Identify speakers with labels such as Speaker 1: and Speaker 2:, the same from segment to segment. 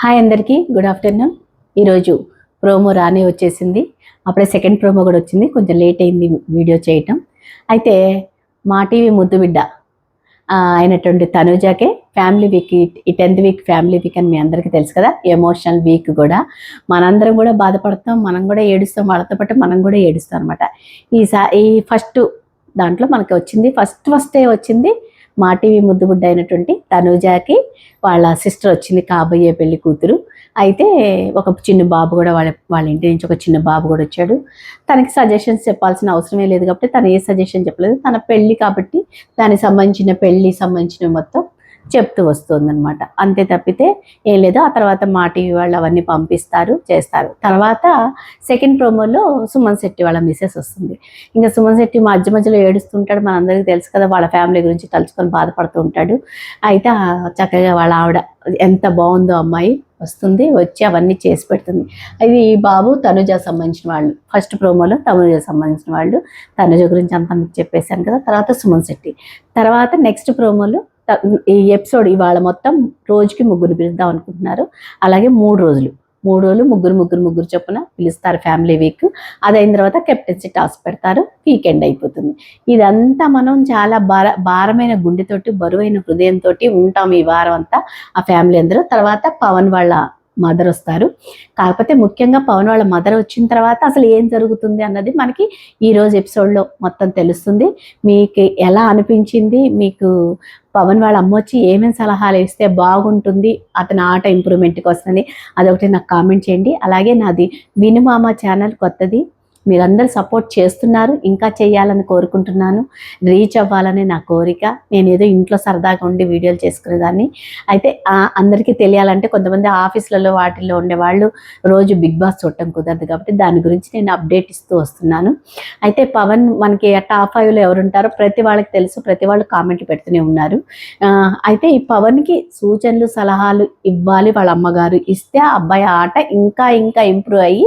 Speaker 1: Hi అందరికీ good afternoon. ఈరోజు promo రానే వచ్చేసింది. అప్పుడే సెకండ్ ప్రోమో కూడా వచ్చింది. కొంచెం లేట్ అయింది వీడియో చేయటం. అయితే మా టీవీ ముద్దు బిడ్డ అయినటువంటి తనుజాకే ఫ్యామిలీ వీక్ ఈ టెన్త్ వీక్ ఫ్యామిలీ వీక్ అని మీ అందరికీ తెలుసు కదా ఎమోషనల్ వీక్ కూడా. మనందరం కూడా బాధపడతాం మనం కూడా ఏడుస్తాం వాళ్ళతో పాటు మనం కూడా ఏడుస్తాం అనమాట ఈ ఈ ఫస్ట్ దాంట్లో మనకి వచ్చింది ఫస్ట్ ఫస్టే వచ్చింది మా టీవీ ముద్దుబుడ్డ అయినటువంటి తనుజాకి వాళ్ళ సిస్టర్ వచ్చింది కాబోయే పెళ్ళి కూతురు. అయితే ఒక చిన్న బాబు కూడా వాళ్ళ వాళ్ళ ఇంటి నుంచి ఒక చిన్న బాబు కూడా వచ్చాడు. తనకి సజెషన్స్ చెప్పాల్సిన అవసరమే లేదు కాబట్టి తను ఏ సజెషన్ చెప్పలేదు. తన పెళ్ళి కాబట్టి దానికి సంబంధించిన పెళ్ళి సంబంధించిన మొత్తం చెప్తూ వస్తుందన్నమాట. అంతే తప్పితే ఏం లేదు. ఆ తర్వాత మా టీవీ వాళ్ళు అవన్నీ పంపిస్తారు చేస్తారు. తర్వాత సెకండ్ ప్రోమోలో సుమన్ శెట్టి వాళ్ళ మిస్సెస్ వస్తుంది. ఇంకా సుమన్ శెట్టి మధ్య మధ్యలో ఏడుస్తుంటాడు. మనందరికీ తెలుసు కదా వాళ్ళ ఫ్యామిలీ గురించి తలుచుకొని బాధపడుతూ ఉంటాడు. అయితే చక్కగా వాళ్ళ ఆవిడ ఎంత బాగుందో అమ్మాయి వస్తుంది వచ్చి అవన్నీ చేసి పెడుతుంది. అది ఈ బాబు తనుజ సంబంధించిన వాళ్ళు. ఫస్ట్ ప్రోమోలో తనుజ సంబంధించిన వాళ్ళు. తనుజ గురించి అంతా మీకు చెప్పేశాను కదా. తర్వాత సుమన్ శెట్టి. తర్వాత నెక్స్ట్ ప్రోమోలో ఈ ఎపిసోడ్ ఇవాళ మొత్తం రోజుకి ముగ్గురు పిలుద్దాం అనుకుంటున్నారు. అలాగే మూడు రోజులు. మూడు రోజులు ముగ్గురు ముగ్గురు ముగ్గురు చొప్పున పిలుస్తారు ఫ్యామిలీ వీక్ అది అయిన తర్వాత కెప్టెన్సీ టాస్క్ పెడతారు. వీకెండ్ అయిపోతుంది. ఇదంతా మనం చాలా భార భారమైన గుండెతోటి బరువైన హృదయంతో ఉంటాం ఈ వారం అంతా. ఆ ఫ్యామిలీ అందరూ. తర్వాత పవన్ వాళ్ళ మదర్ వస్తారు. కాకపోతే ముఖ్యంగా పవన్ వాళ్ళ మదర్ వచ్చిన తర్వాత అసలు ఏం జరుగుతుంది అన్నది మనకి ఈరోజు ఎపిసోడ్లో మొత్తం తెలుస్తుంది. మీకు ఎలా అనిపించింది? మీకు పవన్ వాళ్ళ అమ్మ వచ్చి ఏమేమి సలహాలు ఇస్తే బాగుంటుంది? అతని ఆట ఇంప్రూవ్మెంట్కి వస్తుంది అదొకటి నాకు కామెంట్ చేయండి. అలాగే నాది వినుమామ ఛానల్ కొత్తది. మీరందరూ సపోర్ట్ చేస్తున్నారు ఇంకా చేయాలని కోరుకుంటున్నాను. రీచ్ అవ్వాలని నా కోరిక. నేను ఏదో ఇంట్లో సరదాగా ఉండి వీడియోలు చేసుకునేదాన్ని. అయితే అందరికీ తెలియాలంటే కొంతమంది ఆఫీసులలో వాటిల్లో ఉండేవాళ్ళు రోజు బిగ్ బాస్ చూడటం కుదరదు కాబట్టి దాని గురించి నేను అప్డేట్ ఇస్తూ వస్తున్నాను. అయితే పవన్ మనకి టాప్ ఫైవ్లో ఎవరు ఉంటారో ప్రతి వాళ్ళకి తెలుసు ప్రతి వాళ్ళు కామెంట్లు పెడుతూనే ఉన్నారు. అయితే ఈ పవన్కి సూచనలు సలహాలు ఇవ్వాలి వాళ్ళ అమ్మగారు. ఇస్తే ఆ అబ్బాయి ఆట ఇంకా ఇంకా ఇంప్రూవ్ అయ్యి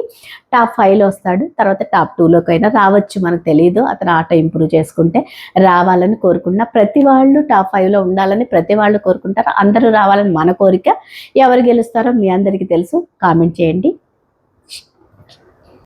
Speaker 1: టాప్ ఫైవ్లో వస్తాడు. తర్వాత టాప్ టూలోకి అయినా రావచ్చు మనకు తెలియదు అతను ఆట ఇంప్రూవ్ చేసుకుంటే రావాలని కోరుకున్నా ప్రతి వాళ్ళు టాప్ ఫైవ్లో ఉండాలని ప్రతి వాళ్ళు కోరుకుంటారు. అందరూ రావాలని మన కోరిక. ఎవరు గెలుస్తారో మీ అందరికీ తెలుసు. కామెంట్ చేయండి.